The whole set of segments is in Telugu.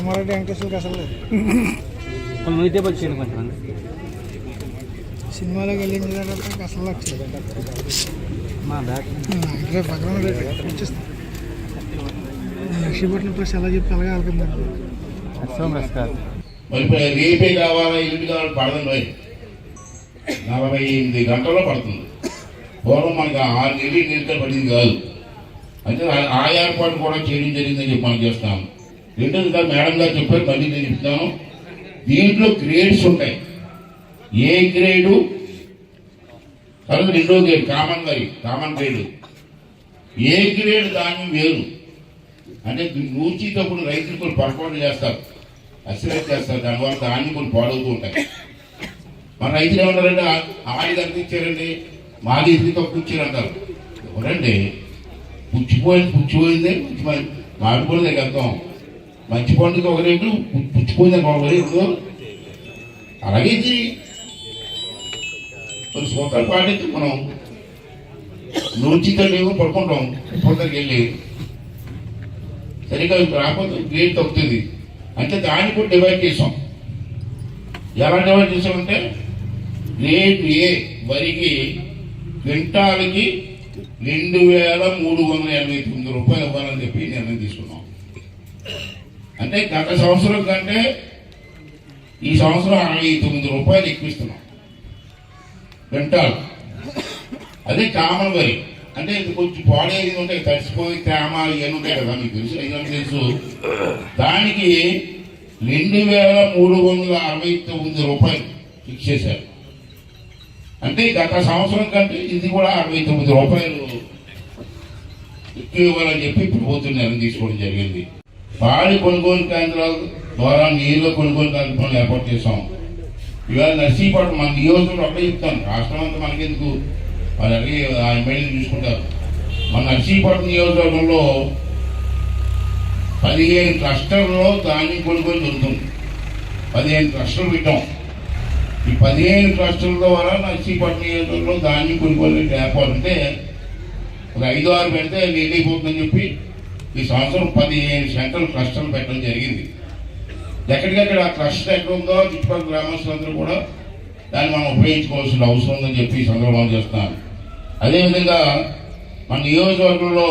కామారెడ్డి వెంకటేశ్వరకి అసలు లేదు వచ్చేయండి కొంచెం సినిమాలోకి వెళ్ళిన అసలు వచ్చేది మా బ్యాగ్ పక్కన రేటు వచ్చేస్తాం లక్ష్మీపట్నం ప్లస్ ఎలా చెప్పి అలాగే ఇప్పుడు రేపే కావాలా ఎల్లుండి కావాలి పడదండి నలభై ఎనిమిది గంటల్లో పడుతుంది. పూర్వం మనకి ఆరు నెలలు నిలిచి పడింది కాదు. అంటే ఆ- ఏర్పాటు కూడా చేయడం జరిగిందని చెప్పి మనం చేస్తాం. రెండోది మేడం గారు చెప్పారు మళ్ళీ నేను చెప్తాను. దీంట్లో గ్రేడ్స్ ఉంటాయి. ఏ గ్రేడు తర్వాత రెండో గ్రేడ్ కామన్ వరి కామన్ గ్రేడ్ ఏ గ్రేడ్ దాన్ని వేరు. అంటే నూర్చేటప్పుడు రైతులు కొన్ని పొరపాటు చేస్తారు. అసలే చేస్తారు. దానివల్ల ధాన్యం కొన్ని పాడవుతూ ఉంటాయి. మన రైతులు ఏమన్నారంటే "ఆ- ఆడి దగ్గర మాది ఇది తక్కువ అంటారు ఎవరండి? పుచ్చిపోయింది పుచ్చిపోయింది మాడిపోయింది దగ్గర అర్థం మంచి పండుగ ఒక రేటు పుచ్చిపోయిందని ఒక రేటు అలాగే ఇది. కొన్ని సూత్రాలు పాటించి మనం నూచితో లేవు పడుకుంటాం పొందరికి వెళ్ళి సరిగా రాకపోతే గ్రేడ్ తగ్గుతుంది. అంటే దాన్ని కూడా డివైడ్ చేసాం. ఎలా డివైడ్ చేసామంటే గ్రేడ్ ఏ వరికి క్వింటాల్కి రెండు వేల మూడు వందల ఎనభై తొమ్మిది రూపాయలు ఇవ్వాలని చెప్పి నిర్ణయం తీసుకున్నాం. అంటే గత సంవత్సరం కంటే ఈ సంవత్సరం అరవై తొమ్మిది రూపాయలు ఎక్కువ ఇస్తున్నాం క్వింటాల్ అదే కామన్ వరి అంటే ఇది కొంచెం పాడేది ఉంటాయి తడిసిపోయి తేమ ఇవన్నీ ఉంటాయి కదా మీకు తెలుసు ఇవన్నీ తెలుసు? దానికి రెండు వేల మూడు వందల అరవై తొమ్మిది రూపాయలు ఫిక్స్ చేశారు. అంటే గత సంవత్సరం కంటే ఇది కూడా అరవై తొమ్మిది రూపాయలు ఎక్కువ ఇవ్వాలని చెప్పి ప్రభుత్వం నిర్ణయం తీసుకోవడం జరిగింది. పాడి కొనుగోలు కేంద్రాల ద్వారా నీళ్ళు కొనుగోలు కార్యక్రమాలు ఏర్పాటు చేశాం. ఇవాళ నర్సీపట్నం మన నియోజకవర్గం అప్పుడే చెప్తాను. రాష్ట్రం అంతా మనకెందుకు? వాళ్ళు అడిగి ఆ ఎమ్మెల్యేలు చూసుకుంటారు. మన నర్సీపట్నం నియోజకవర్గంలో పదిహేను క్లస్టర్లో ధాన్యం కొనుగోలు జరుగుతుంది పదిహేను క్లస్టర్లు పెట్టాం. ఈ పదిహేను క్లస్టర్ల ద్వారా నర్సీపట్నం నియోజకవర్గంలో ధాన్యం కొనుగోలు ఏర్పాటు అంటే ఒక ఐదు ఆరు పెడితే లేట్ అయిపోతుందని చెప్పి ఈ సంవత్సరం పదిహేను సెంటర్లు క్లస్టర్లు పెట్టడం జరిగింది. ఎక్కడికక్కడ ఆ క్లస్టర్ ఎక్కడ ఉందో చుట్టుపక్కల గ్రామస్తులందరూ కూడా దాన్ని మనం ఉపయోగించుకోవాల్సిన అవసరం ఉందని చెప్పి సందర్భం చేస్తున్నాను అదేవిధంగా మన నియోజకవర్గంలో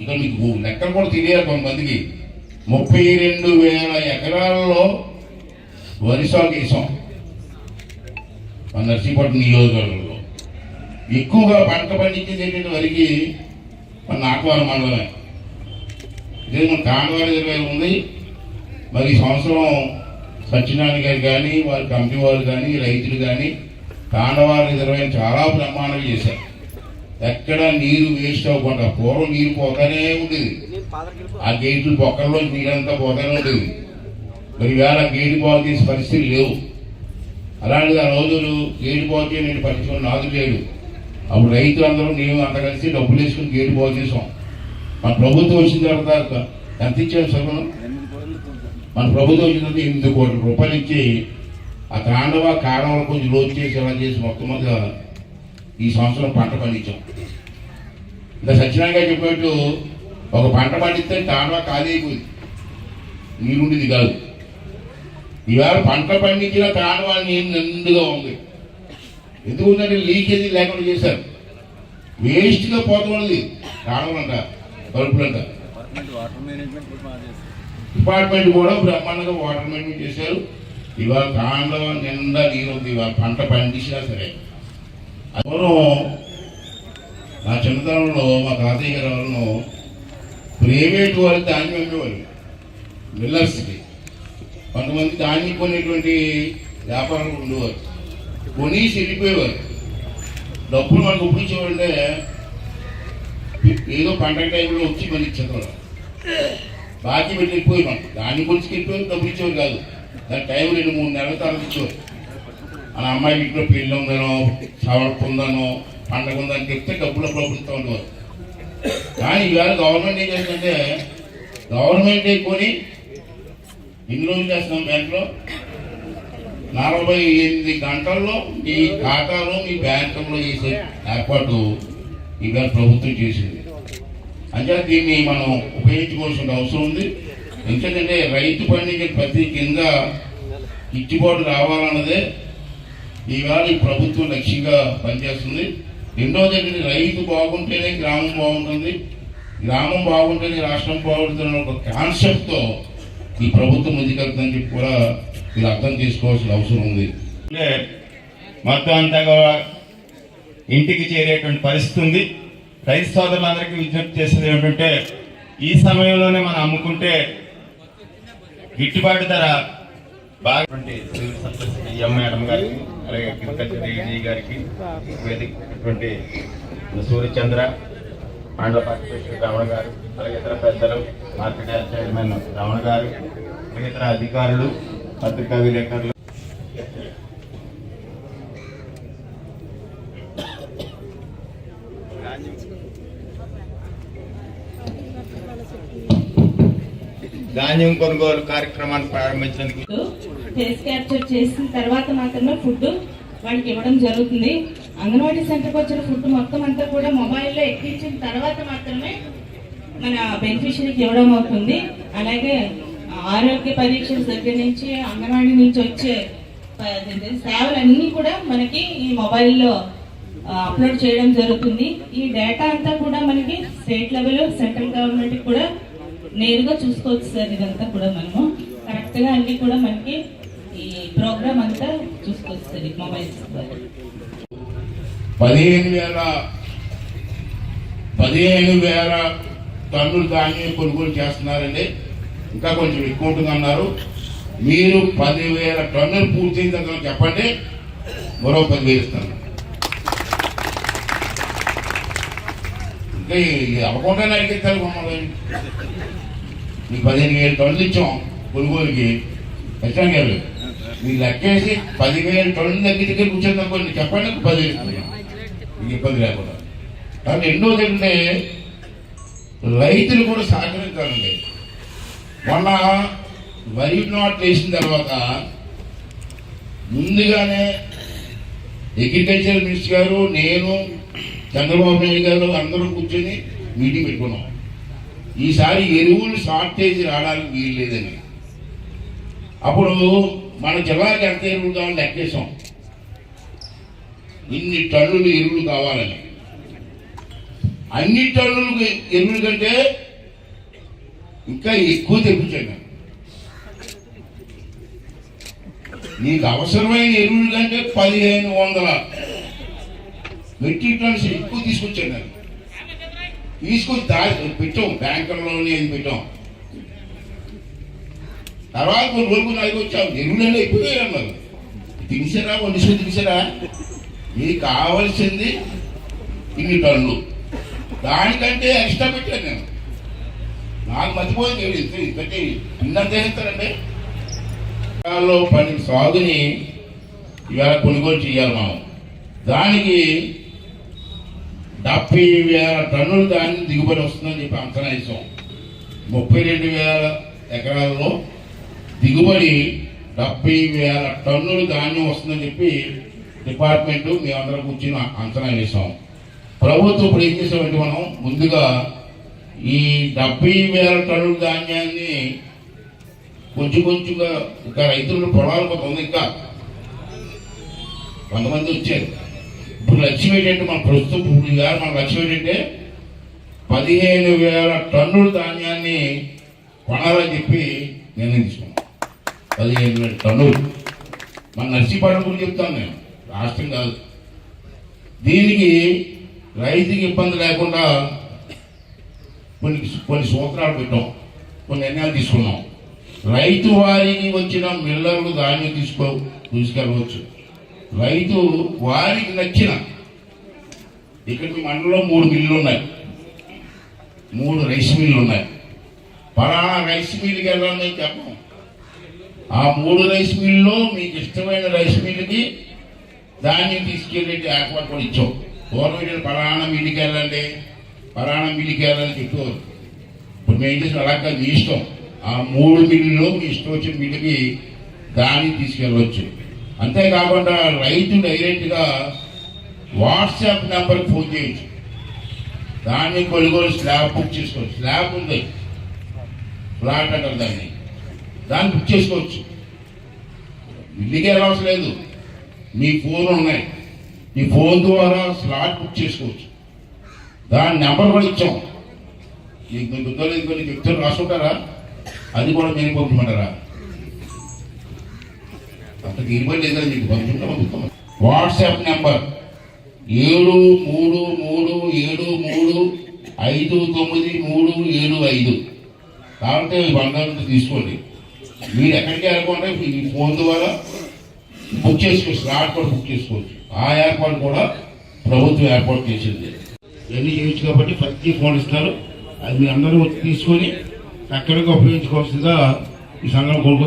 ఇంకా మీకు లెక్కలు కూడా తెలియాలి కొంతమందికి. ముప్పై రెండు వేల ఎకరాలలో వరి సాగు వేసాం మన నర్సీపట్నం నియోజకవర్గంలో. ఎక్కువగా పంట పండించేది ఏంటంటే వరికి మన నాటవారం మండలమే ఇదే మన కాండవారి దగ్గర ఉంది. మరి ఈ సంవత్సరం సత్యనారాయణ గారు కానీ వారి కంపెనీ వాళ్ళు కానీ రైతులు కానీ కాండవారి రిజర్వాయర్ చాలా బ్రహ్మాండంగా చేశారు. ఎక్కడ నీరు వేస్ట్ అవ్వకుండా పూర్వం నీరు పోతానే ఉండేది. ఆ గేట్లు పొక్కల్లో నీరంతా పోతానే ఉండేది. మరి వేళ గేటు బాగు చేసే పరిస్థితులు లేవు. అలాంటిది ఆ రోజులు గేటు బాగు చేయని పరిస్థితులు నాదు లేడు అప్పుడు రైతులందరూ మేము అంత కలిసి డబ్బులు వేసుకుని గేటు బాగు చేసాం మన ప్రభుత్వం వచ్చిన తర్వాత ఎంత ఇచ్చారు సగం మన? ప్రభుత్వం వచ్చిన తర్వాత ఎనిమిది కోట్ల రూపాయలు ఇచ్చి ఆ తాండవ కారణాలు కొంచెం లోతు చేసి ఎలా చేసి మొత్తం మీద ఈ సంవత్సరం పంట పండించాం. ఇంకా సత్యనారాయణ గారు చెప్పినట్టు ఒక పంట పండిస్తే తాండవ ఖాళీ అయిపోయింది. నీరుండిది కాదు. ఈవేళ పంట పండించిన తాండవ నీరు నిండుగా ఉంది. ఎందుకంటే లీకేజీ లేకుండా చేశారు. వేస్ట్గా పోతుంది కూడా బాగా చేస్తారు డిపార్ట్మెంట్ కూడా బ్రహ్మాండంగా వాటర్ మేనేజ్మెంట్ చేశారు. ఇవాళ కాండవ నిండా నీరు ఉంది. ఇవాళ పంట పండించినా సరే. పూర్వం నా చిన్నతనంలో మా తాతయ్య గారి వాళ్ళను ప్రైవేట్ వాళ్ళు ధాన్యం అమ్మేవారు. మిల్లర్స్కి. కొంతమంది ధాన్యం కొనేటువంటి వ్యాపారులు ఉండేవారు. కొనేసి వెళ్ళిపోయేవారు. డబ్బులు మనకు ఒప్పించేవారంటే ఏదో పండగ టైంలో వచ్చి మళ్ళీ ఇచ్చేవారు బాకీ పెట్టి వెళ్ళిపోయి దాన్ని గురించి వెళ్ళిపోయి డబ్బులు ఇచ్చేవారు కాదు. దాని టైం రెండు మూడు నెలల తర్వాత ఇచ్చేవారు. మన అమ్మాయి ఇంట్లో పెళ్ళి ఉందనో సవడపు ఉందనో పండగ ఉందని చెప్తే డబ్బులు అప్పుడు ఇస్తూ ఉండేవారు. కానీ ఈవేళ గవర్నమెంట్ ఏం చేస్తుందంటే గవర్నమెంట్ కొని ఎన్ని రోజులు చేస్తున్నాం బ్యాంకులో. నలభై ఎనిమిది గంటల్లో మీ ఖాతాలో మీ బ్యాంకులో చేసే ఏర్పాటు ఇవాళ ప్రభుత్వం చేసింది. అంటే దీన్ని మనం ఉపయోగించుకోవాల్సిన అవసరం ఉంది. ఎందుకంటే రైతు పండించే ప్రతి కింద గిట్టుబాటు రావాలన్నదే ఈవేళ ఈ ప్రభుత్వం లక్ష్యంగా పనిచేస్తుంది. రెండోది ఏంటంటే రైతు బాగుంటేనే గ్రామం బాగుంటుంది. గ్రామం బాగుంటేనే రాష్ట్రం బాగుంటుంది ఒక కాన్సెప్ట్తో ఈ ప్రభుత్వం ముందుకెళ్తుందని చెప్పి కూడా మీరు అర్థం చేసుకోవాల్సిన అవసరం ఉంది. మొత్తం అంతా కూడా ఇంటికి చేరేటువంటి పరిస్థితి ఉంది. రైతు సోదరులందరికీ విజ్ఞప్తి చేసేది ఏమిటంటే ఈ సమయంలోనే మనం అమ్ముకుంటే గిట్టుబాటు ధర బాగా సివిల్ మేడం గారికి అలాగే అగ్రికల్చర్ గారికి వేదికటువంటి సూర్యచంద్ర మండల పార్టీ రమణ గారు అలాగే ఇతర పెద్దలు మార్కెట్ చైర్మన్ రమణ గారు ఇతర అధికారులు పత్రికా విలేకరులు. ధాన్యం కొనుగోలు కార్యక్రమాన్ని ప్రారంభించినందుకు ఫేస్ క్యాప్చర్ చేసిన తర్వాత మాత్రమే ఫుడ్ వాడికి ఇవ్వడం జరుగుతుంది. అంగన్వాడీ సెంటర్కి వచ్చిన ఫుడ్ మొత్తం అంతా కూడా మొబైల్లో ఎక్కించిన తర్వాత మాత్రమే మన బెనిఫిషరీకి ఇవ్వడం అవుతుంది. అలాగే ఆరోగ్య పరీక్షల దగ్గర నుంచి అంగన్వాడీ నుంచి వచ్చే సేవలన్నీ కూడా మనకి ఈ మొబైల్లో అప్లోడ్ చేయడం జరుగుతుంది. ఈ డేటా అంతా కూడా మనకి స్టేట్ లెవెల్ సెంట్రల్ గవర్నమెంట్ కూడా నేరుగా చూసుకోవచ్చు సార్. ఇదంతా కూడా మనము. కరెక్ట్గా అన్ని కూడా మనకి ఈ ప్రోగ్రామ్ అంతా చూసుకోవచ్చు సార్ మొబైల్స్ ద్వారా. పదిహేను వేల పదిహేను వేల టన్నులు ధాన్యం కొనుగోలు చేస్తున్నారండి. ఇంకా కొంచెం ఎక్కువ ఉంటుంది అన్నారు. మీరు పదివేల టన్నులు పూర్తి అయిన తర్వాత చెప్పండి. మరో పదివేలు ఇస్తాను. ఇంకా అవ్వకుండా అడిగిస్తారు మమ్మల్ని. మీకు పదిహేను వేల టన్నులు ఇచ్చాం కొనుగోలుకి. ఖచ్చితంగా గారు మీరు లెక్కేసి పదివేల టన్నుల దగ్గరికి కూర్చొని అనుకోండి చెప్పండి పదివేలు ఇస్తున్నాం మీకు ఇబ్బంది లేకుండా. కానీ రెండోది ఏంటంటే రైతులు కూడా సహకరించాలండి. మొన్న వరి నాట్ వేసిన తర్వాత ముందుగానే అగ్రికల్చర్ మినిస్టర్ గారు నేను చంద్రబాబు నాయుడు గారు అందరూ కూర్చొని మీటింగ్ పెట్టుకున్నాం. ఈసారి ఎరువులు షార్టేజ్ రావడానికి వీలు లేదని. అప్పుడు మన జిల్లాకి ఎంత ఎరువులు కావాలని లెక్కేసాం ఇన్ని టన్నులు ఎరువులు కావాలని. అన్ని టన్నులు ఎరువుల కంటే ఇంకా ఎక్కువ తెప్పించాను నీకు అవసరమైన ఎరువులు కంటే పదిహేను వందల మెట్రిక్ టన్స్ ఎక్కువ తీసుకొచ్చాను నేను. తీసుకొని దా పెట్టాం బ్యాంకుల్లోనే అది పెట్టాం తర్వాత కొన్ని రోజులు నాకు వచ్చాం ఎరువులలో ఎక్కువ అన్నారు. తినిసారా వండిసుకొని తినిసారా మీకు కావాల్సింది ఇన్ని టన్నులు. దానికంటే ఎక్స్ట్రా పెట్టాను నేను. నాకు మర్చిపోయింది ఎవరు ఇంత ఇంతటి చేస్తారండి పని సాగుని ఇవాళ కొనుగోలు చేయాలి మనం. దానికి డెబ్బై వేల టన్నులు దాన్ని దిగుబడి వస్తుందని చెప్పి అంచనా వేసాం. ముప్పై రెండు వేల ఎకరాల్లో దిగుబడి డెబ్బై వేల టన్నులు ధాన్యం వస్తుందని చెప్పి డిపార్ట్మెంట్ మేమందరం కూర్చుని అంచనా వేసాం. ప్రభుత్వం ఇప్పుడు ఏం చేసామంటే మనం ముందుగా ఈ డెబ్బై వేల టన్నుల ధాన్యాన్ని కొంచెం కొంచెంగా ఇంకా రైతులు పొలాలు కొంత ఉంది ఇంకా. కొంతమంది వచ్చారు. ఇప్పుడు లక్ష్యం ఏంటంటే మన ప్రస్తుతం ఇప్పుడు గారు మన లక్ష్యం ఏంటంటే పదిహేను వేల టన్నుల ధాన్యాన్ని కొనాలని చెప్పి నిర్ణయించుకున్నాం. పదిహేను వేల టన్నులు. మన నర్సీపట్నం గురించి చెప్తాను నేను. రాష్ట్రం కాదు. దీనికి రైతుకి ఇబ్బంది లేకుండా కొన్ని కొన్ని సూత్రాలు పెట్టాం. కొన్ని నిర్ణయాలు తీసుకున్నాం. రైతు వారికి వచ్చిన మిల్లర్లు ధాన్యం తీసుకో తీసుకెళ్ళవచ్చు. రైతు వారికి నచ్చిన ఇక్కడ మీ మండలంలో మూడు మిల్లులు ఉన్నాయి. మూడు రైస్ మిల్లు ఉన్నాయి. పలానా రైస్ మిల్కి వెళ్ళాలని చెప్పం ఆ మూడు రైస్ మిల్లులో మీకు ఇష్టమైన రైస్ మిల్లుకి ధాన్యం తీసుకెళ్ళి ఏర్పాటు కూడా ఇచ్చాం. గవర్నమెంట్ పలానా మిల్లుకి వెళ్ళండి. పలానా మిల్లుకి వెళ్ళాలని చెప్పేవారు ఇప్పుడు మేము చేసిన అలా కాదు మీ ఇష్టం. ఆ మూడు మిల్లులో మీ ఇష్టం వచ్చిన మిల్లుకి దాన్ని తీసుకెళ్ళవచ్చు అంతేకాకుండా రైతు డైరెక్ట్గా వాట్సాప్ నెంబర్కి ఫోన్ చేయొచ్చు దాన్ని కొనుగోలు స్లాబ్ బుక్ చేసుకోవచ్చు. స్లాబ్ ఉంది. ఫ్లాట్ అంటారు దాన్ని. దాన్ని బుక్ చేసుకోవచ్చు. ఇల్లుకి వెళ్ళవసరం లేదు. మీ ఫోన్ ఉన్నాయి. మీ ఫోన్ ద్వారా స్లాట్ బుక్ చేసుకోవచ్చు. దాని నెంబర్ కూడా ఇచ్చాం. మీకు మీకు గుర్తులేదు కొన్ని వ్యక్తులు రాసుకుంటారా? అది కూడా నేను పంపమంటారా? అంత ఇబ్బంది లేదా మీకు పంపుకుంటా పంపుతాం వాట్సాప్ నెంబర్ ఏడు మూడు మూడు ఏడు మూడు ఐదు తొమ్మిది మూడు ఏడు ఐదు. కాబట్టి బంగారం తీసుకోండి. మీరు ఎక్కడికి వెళ్ళకుండా ఈ ఫోన్ ద్వారా బుక్ చేసుకోవచ్చు స్లాట్ కూడా బుక్ చేసుకోవచ్చు. ఆ ఏర్పాటు కూడా ప్రభుత్వం ఏర్పాటు చేసింది. ఇవన్నీ చేయొచ్చు కాబట్టి ప్రతి ఫోన్ ఇస్తారు. అది మీ అందరూ తీసుకొని చక్కగా ఉపయోగించుకోవాల్సిందిగా ఈ సంఘం కోరుకుందాం